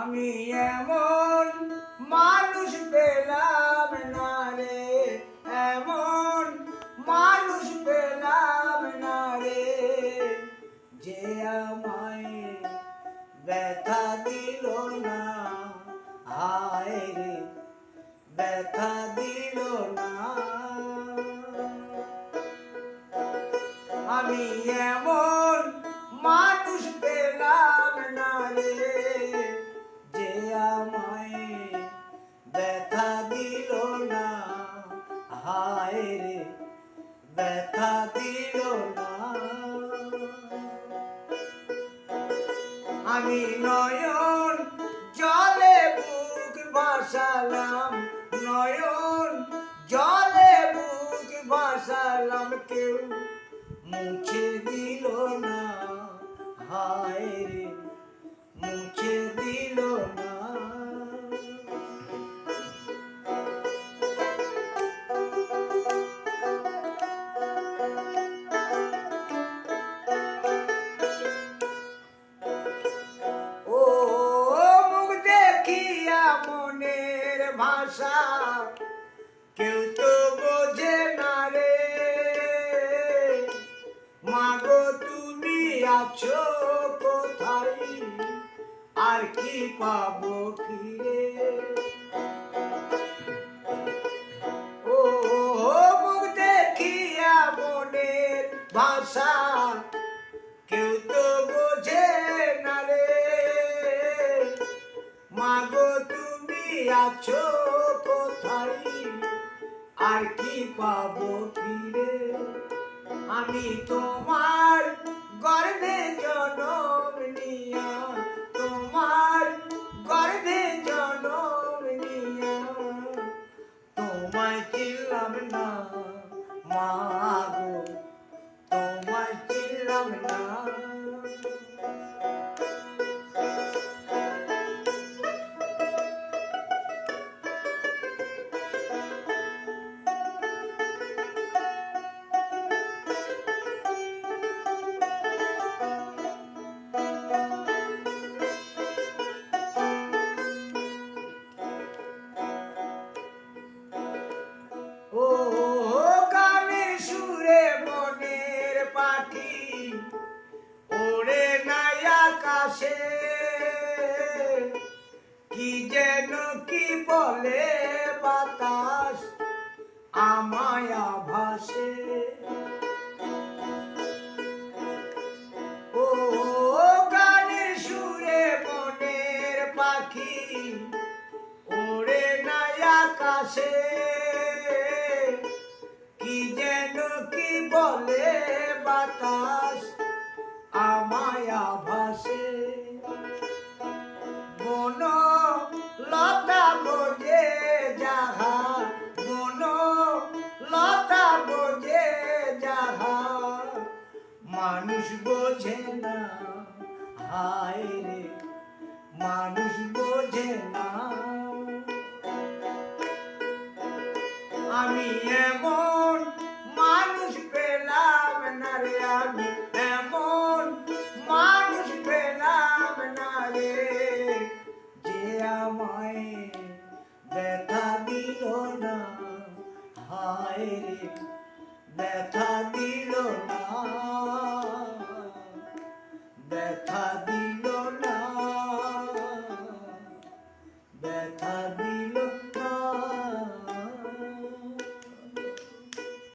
আমি এমন মানুষ পেলাম না রে, এমন মানুষ পেলাম না রে, যে আমায় ব্যথা দিল না, হায় রে, ব্যথা দিল না। আমি এমন মানুষ পেলাম না রে, যে আমায় ব্যথা দিল না। হায় রে, ব্যথা দিল না। আমি নয়ন জলে বুক ভাসালাম নয়ন জলে বুক ভাসালাম কেউ মুছে দিল না। আর কি পাবো ফিরে? ও মুখ দেখিয়া মনের ভাষা কেউ তো বোঝে না রে। মাগো, তুমি আছো কোথায়? আর কি পাবো ফিরে? আমি তোমার গর্ভে জনম। মাগো তোমার চিনলাম না। বলে বাতাস আমায়া আভাসে ও পাখি কি যেন কি বলে বাতাস মানুষ বোঝে না। হায় রে, মানুষ বোঝে না। আমি এমন মানুষ পেলাম না রে, আমি এমন মানুষ পেলাম না রে, যে আমায় ব্যথা দিল না। হায় রে, ব্যথা দিল